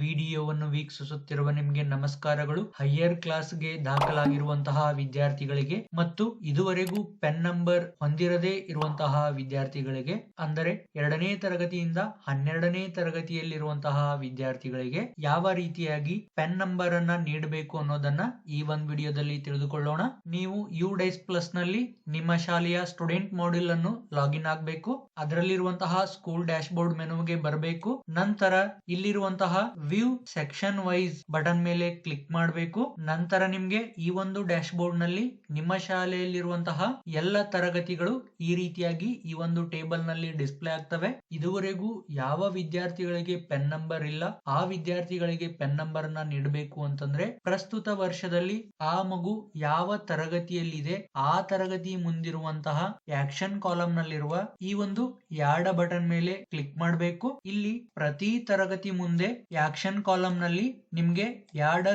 ವಿಡಿಯೋವನ್ನು ವೀಕ್ಷಿಸುತ್ತಿರುವ ನಿಮಗೆ ನಮಸ್ಕಾರಗಳು. ಹೈಯರ್ ಕ್ಲಾಸ್ಗೆ ದಾಖಲಾಗಿರುವಂತಹ ವಿದ್ಯಾರ್ಥಿಗಳಿಗೆ ಮತ್ತು ಇದುವರೆಗೂ ಪೆನ್ ನಂಬರ್ ಹೊಂದಿರದೇ ಇರುವಂತಹ ವಿದ್ಯಾರ್ಥಿಗಳಿಗೆ, ಅಂದರೆ ಎರಡನೇ ತರಗತಿಯಿಂದ ಹನ್ನೆರಡನೇ ತರಗತಿಯಲ್ಲಿರುವಂತಹ ವಿದ್ಯಾರ್ಥಿಗಳಿಗೆ ಯಾವ ರೀತಿಯಾಗಿ ಪೆನ್ ನಂಬರ್ ಅನ್ನ ನೀಡಬೇಕು ಅನ್ನೋದನ್ನ ಈ ಒಂದು ವಿಡಿಯೋದಲ್ಲಿ ತಿಳಿದುಕೊಳ್ಳೋಣ. ನೀವು ಯು ಡೈಸ್ ಪ್ಲಸ್ನಲ್ಲಿ ನಿಮ್ಮ ಶಾಲೆಯ ಸ್ಟೂಡೆಂಟ್ ಮಾಡ್ಯೂಲ್ ಅನ್ನು ಲಾಗಿನ್ ಆಗಬೇಕು. ಅದರಲ್ಲಿರುವಂತಹ ಸ್ಕೂಲ್ ಡ್ಯಾಶ್ ಬೋರ್ಡ್ ಮೆನುಗೆ ಬರಬೇಕು. ನಂತರ ಇಲ್ಲಿರುವಂತಹ ವ್ಯೂ ಸೆಕ್ಷನ್ ವೈಸ್ ಬಟನ್ ಮೇಲೆ ಕ್ಲಿಕ್ ಮಾಡಬೇಕು. ನಂತರ ನಿಮ್ಗೆ ಈ ಒಂದು ಡ್ಯಾಶ್ ಬೋರ್ಡ್ನಲ್ಲಿ ನಿಮ್ಮ ಶಾಲೆಯಲ್ಲಿರುವಂತಹ ಎಲ್ಲ ತರಗತಿಗಳು ಈ ರೀತಿಯಾಗಿ ಈ ಒಂದು ಟೇಬಲ್ನಲ್ಲಿ ಡಿಸ್ಪ್ಲೇ ಆಗ್ತವೆ. ಇದುವರೆಗೂ ಯಾವ ವಿದ್ಯಾರ್ಥಿಗಳಿಗೆ ಪೆನ್ ನಂಬರ್ ಇಲ್ಲ, ಆ ವಿದ್ಯಾರ್ಥಿಗಳಿಗೆ ಪೆನ್ ನಂಬರ್ನ ನೀಡಬೇಕು ಅಂತಂದ್ರೆ ಪ್ರಸ್ತುತ ವರ್ಷದಲ್ಲಿ ಆ ಮಗು ಯಾವ ತರಗತಿಯಲ್ಲಿದೆ, ಆ ತರಗತಿ ಮುಂದಿರುವಂತಹ ಆಕ್ಷನ್ ಕಾಲಮ್ ನಲ್ಲಿರುವ ಈ ಒಂದು ಯಾಡ ಬಟನ್ ಮೇಲೆ ಕ್ಲಿಕ್ ಮಾಡಬೇಕು. ಇಲ್ಲಿ ಪ್ರತಿ ತರಗತಿ ಮುಂದೆ ಆಕ್ಷನ್ ಕಾಲಮ್ನಲ್ಲಿ ನಿಮ್ಗೆ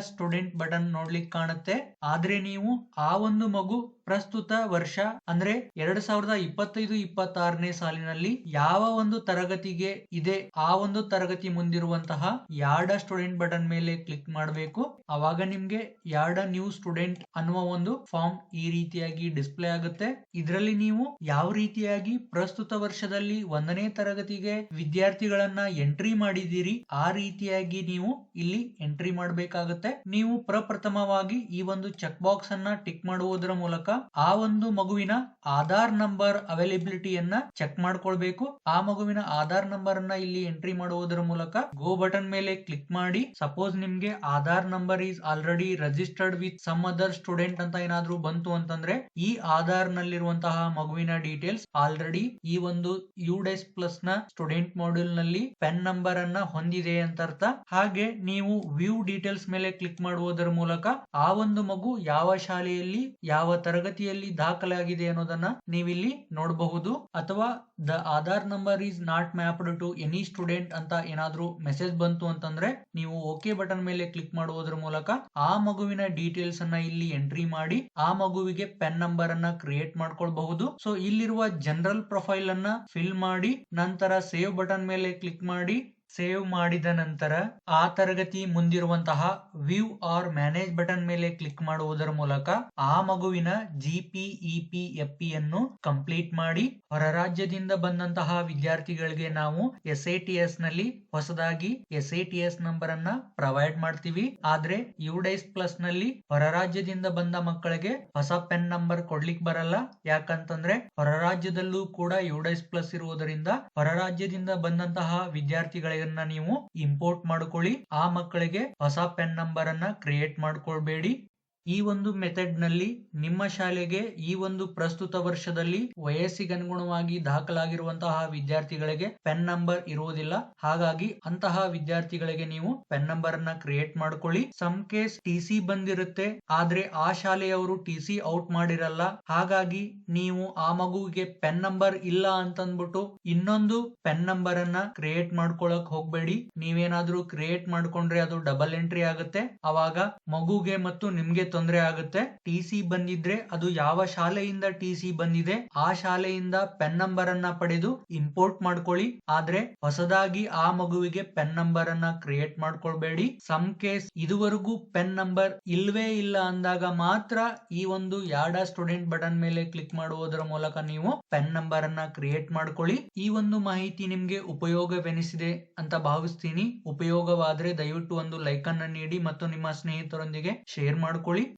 ಸ್ಟೂಡೆಂಟ್ ಬಟನ್ ನೋಡ್ಲಿಕ್ಕೆ ಕಾಣುತ್ತೆ? ಆದ್ರೆ ನೀವು ಆ ಒಂದು ಮಗು ಪ್ರಸ್ತುತ ವರ್ಷ ಅಂದ್ರೆ ಎರಡ್ ಸಾವಿರದ ಇಪ್ಪತ್ತೈದು, ಇಪ್ಪತ್ತಾರನೇ ಸಾಲಿನಲ್ಲಿ ಯಾವ ಒಂದು ತರಗತಿಗೆ ಇದೆ, ಆ ಒಂದು ತರಗತಿ ಮುಂದಿರುವಂತಹ ಯಾರ್ಡ ಸ್ಟೂಡೆಂಟ್ ಬಟನ್ ಮೇಲೆ ಕ್ಲಿಕ್ ಮಾಡಬೇಕು. ಅವಾಗ ನಿಮ್ಗೆ ಯಾರ್ಡ ನ್ಯೂ ಸ್ಟೂಡೆಂಟ್ ಅನ್ನುವ ಒಂದು ಫಾರ್ಮ್ ಈ ರೀತಿಯಾಗಿ ಡಿಸ್ಪ್ಲೇ ಆಗುತ್ತೆ. ಇದರಲ್ಲಿ ನೀವು ಯಾವ ರೀತಿಯಾಗಿ ಪ್ರಸ್ತುತ ವರ್ಷದಲ್ಲಿ ಒಂದನೇ ತರಗತಿಗೆ ವಿದ್ಯಾರ್ಥಿಗಳನ್ನ ಎಂಟ್ರಿ ಮಾಡಿದ್ದೀರಿ, ಆ ರೀತಿಯಾಗಿ ನೀವು ಇಲ್ಲಿ ಎಂಟ್ರಿ ಮಾಡಬೇಕಾಗುತ್ತೆ. ನೀವು ಪ್ರಪ್ರಥಮವಾಗಿ ಈ ಒಂದು ಚೆಕ್ ಬಾಕ್ಸ್ ಅನ್ನ ಟಿಕ್ ಮಾಡುವುದರ ಮೂಲಕ ಆ ಒಂದು ಮಗುವಿನ ಆಧಾರ್ ನಂಬರ್ ಅವೈಲೇಬಿಲಿಟಿಯನ್ನ ಚೆಕ್ ಮಾಡ್ಕೊಳ್ಬೇಕು. ಆ ಮಗುವಿನ ಆಧಾರ್ ನಂಬರ್ ಅನ್ನ ಇಲ್ಲಿ ಎಂಟ್ರಿ ಮಾಡುವುದರ ಮೂಲಕ ಗೋ ಬಟನ್ ಮೇಲೆ ಕ್ಲಿಕ್ ಮಾಡಿ, ಸಪೋಸ್ ನಿಮ್ಗೆ Aadhaar number is already registered with some other student ಅಂತ ಏನಾದ್ರೂ ಬಂತು ಅಂತಂದ್ರೆ, ಈ ಆಧಾರ್ ನಲ್ಲಿರುವಂತಹ ಮಗುವಿನ ಡೀಟೇಲ್ಸ್ ಆಲ್ರೆಡಿ ಈ ಒಂದು ಯು ಡೆಸ್ ಪ್ಲಸ್ನ ಸ್ಟೂಡೆಂಟ್ ಮಾಡ್ಯೂಲ್ನಲ್ಲಿ ಪೆನ್ ನಂಬರ್ ಅನ್ನ ಹೊಂದಿದೆ ಅಂತ ಅರ್ಥ ಹಾಗೆ ನೀವು ವ್ಯೂ ಡೀಟೇಲ್ಸ್ ಮೇಲೆ ಕ್ಲಿಕ್ ಮಾಡುವುದರ ಮೂಲಕ ಆ ಒಂದು ಮಗು ಯಾವ ಶಾಲೆಯಲ್ಲಿ ಯಾವ ತರಗತಿಯಲ್ಲಿ ದಾಖಲಾಗಿದೆ ಅನ್ನೋದನ್ನ ನೀವಿಲ್ಲಿ ನೋಡಬಹುದು. ಅಥವಾ the Aadhaar number is not mapped to any student ಅಂತ ಏನಾದ್ರೂ ಮೆಸೇಜ್ ಬಂತು ಅಂತಂದ್ರೆ ನೀವು ಓಕೆ ಬಟನ್ ಮೇಲೆ ಕ್ಲಿಕ್ ಮಾಡುವುದರ ಮೂಲಕ ಆ ಮಗುವಿನ ಡೀಟೇಲ್ಸ್ ಅನ್ನ ಇಲ್ಲಿ ಎಂಟ್ರಿ ಮಾಡಿ ಆ ಮಗುವಿಗೆ ಪೆನ್ ನಂಬರ್ ಅನ್ನ ಕ್ರಿಯೇಟ್ ಮಾಡ್ಕೊಳ್ಬಹುದು. ಸೊ ಇಲ್ಲಿರುವ ಜನರಲ್ ಪ್ರೊಫೈಲ್ ಅನ್ನ ಫಿಲ್ ಮಾಡಿ ನಂತರ ಸೇವ್ ಬಟನ್ ಮೇಲೆ ಕ್ಲಿಕ್ ಮಾಡಿ ಸೇವ್ ಮಾಡಿದ ನಂತರ ಆ ತರಗತಿ ಮುಂದಿರುವಂತಹ ವ್ಯೂ ಆರ್ ಮ್ಯಾನೇಜ್ ಬಟನ್ ಮೇಲೆ ಕ್ಲಿಕ್ ಮಾಡುವುದರ ಮೂಲಕ ಆ ಮಗುವಿನ ಜಿಪಿಇಪಿ ಎಫ್ ಅನ್ನು ಕಂಪ್ಲೀಟ್ ಮಾಡಿ ಹೊರ ರಾಜ್ಯದಿಂದ ಬಂದಂತಹ ವಿದ್ಯಾರ್ಥಿಗಳಿಗೆ ನಾವು ಎಸ್ ಐ ಟಿ ಎಸ್ನಲ್ಲಿ ಹೊಸದಾಗಿ S A T S number ಅನ್ನ ಪ್ರೊವೈಡ್ ಮಾಡ್ತೀವಿ. ಆದ್ರೆ ಯುಡೈಸ್ ಪ್ಲಸ್ನಲ್ಲಿ ಹೊರ ರಾಜ್ಯದಿಂದ ಬಂದ ಮಕ್ಕಳಿಗೆ ಹೊಸ ಪೆನ್ ನಂಬರ್ ಕೊಡ್ಲಿಕ್ ಬರಲ್ಲ. ಯಾಕಂತಂದ್ರೆ ಹೊರ ರಾಜ್ಯದಲ್ಲೂ ಕೂಡ ಯುಡೈಸ್ ಪ್ಲಸ್ ಇರುವುದರಿಂದ ಹೊರ ರಾಜ್ಯದಿಂದ ಬಂದಂತಹ ವಿದ್ಯಾರ್ಥಿಗಳಿಗೆ ನೀವು ಇಂಪೋರ್ಟ್ ಮಾಡ್ಕೊಳ್ಳಿ. ಆ ಮಕ್ಕಳಿಗೆ ಹೊಸ ಪೆನ್ ನಂಬರ್ ಅನ್ನ ಕ್ರಿಯೇಟ್ ಮಾಡ್ಕೊಳ್ಬೇಡಿ. ಈ ಒಂದು ಮೆಥಡ್ನಲ್ಲಿ ನಿಮ್ಮ ಶಾಲೆಗೆ ಈ ಒಂದು ಪ್ರಸ್ತುತ ವರ್ಷದಲ್ಲಿ ವಯಸ್ಸಿಗನುಗುಣವಾಗಿ ದಾಖಲಾಗಿರುವಂತಹ ವಿದ್ಯಾರ್ಥಿಗಳಿಗೆ ಪೆನ್ ನಂಬರ್ ಇರುವುದಿಲ್ಲ. ಹಾಗಾಗಿ ಅಂತಹ ವಿದ್ಯಾರ್ಥಿಗಳಿಗೆ ನೀವು ಪೆನ್ ನಂಬರ್ ಅನ್ನ ಕ್ರಿಯೇಟ್ ಮಾಡ್ಕೊಳ್ಳಿ. ಸಮ್ ಕೇಸ್ ಟಿ ಸಿ ಬಂದಿರುತ್ತೆ, ಆದ್ರೆ ಆ ಶಾಲೆಯವರು ಟಿ ಸಿ ಔಟ್ ಮಾಡಿರಲ್ಲ. ಹಾಗಾಗಿ ನೀವು ಆ ಮಗುವಿಗೆ ಪೆನ್ ನಂಬರ್ ಇಲ್ಲ ಅಂತಂದ್ಬಿಟ್ಟು ಇನ್ನೊಂದು ಪೆನ್ ನಂಬರ್ ಅನ್ನ ಕ್ರಿಯೇಟ್ ಮಾಡ್ಕೊಳಕ್ ಹೋಗ್ಬೇಡಿ. ನೀವೇನಾದ್ರೂ ಕ್ರಿಯೇಟ್ ಮಾಡ್ಕೊಂಡ್ರೆ ಅದು ಡಬಲ್ ಎಂಟ್ರಿ ಆಗುತ್ತೆ. ಅವಾಗ ಮಗುಗೆ ಮತ್ತು ನಿಮ್ಗೆ ತೊಂದರೆ ಆಗುತ್ತೆ. ಟಿ ಸಿ ಬಂದಿದ್ರೆ ಅದು ಯಾವ ಶಾಲೆಯಿಂದ ಟಿ ಸಿ ಬಂದಿದೆ, ಆ ಶಾಲೆಯಿಂದ ಪೆನ್ ನಂಬರ್ ಅನ್ನ ಪಡೆದು ಇಂಪೋರ್ಟ್ ಮಾಡ್ಕೊಳ್ಳಿ. ಆದ್ರೆ ಹೊಸದಾಗಿ ಆ ಮಗುವಿಗೆ ಪೆನ್ ನಂಬರ್ ಅನ್ನ ಕ್ರಿಯೇಟ್ ಮಾಡ್ಕೊಳ್ಬೇಡಿ. ಸಮ್ ಕೇಸ್ ಇದುವರೆಗೂ ಪೆನ್ ನಂಬರ್ ಇಲ್ವೇ ಇಲ್ಲ ಅಂದಾಗ ಮಾತ್ರ ಈ ಒಂದು ಯಾಡ ಸ್ಟೂಡೆಂಟ್ ಬಟನ್ ಮೇಲೆ ಕ್ಲಿಕ್ ಮಾಡುವುದರ ಮೂಲಕ ನೀವು ಪೆನ್ ನಂಬರ್ ಅನ್ನ ಕ್ರಿಯೇಟ್ ಮಾಡ್ಕೊಳ್ಳಿ. ಈ ಒಂದು ಮಾಹಿತಿ ನಿಮ್ಗೆ ಉಪಯೋಗವೆನಿಸಿದೆ ಅಂತ ಭಾವಿಸ್ತೀನಿ. ಉಪಯೋಗವಾದ್ರೆ ದಯವಿಟ್ಟು ಒಂದು ಲೈಕ್ ಅನ್ನ ನೀಡಿ ಮತ್ತು ನಿಮ್ಮ ಸ್ನೇಹಿತರೊಂದಿಗೆ ಶೇರ್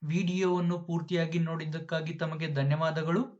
ವಿಡಿಯೋವನ್ನು ಪೂರ್ತಿಯಾಗಿ ನೋಡಿದ್ದಕ್ಕಾಗಿ ತಮಗೆ ಧನ್ಯವಾದಗಳು.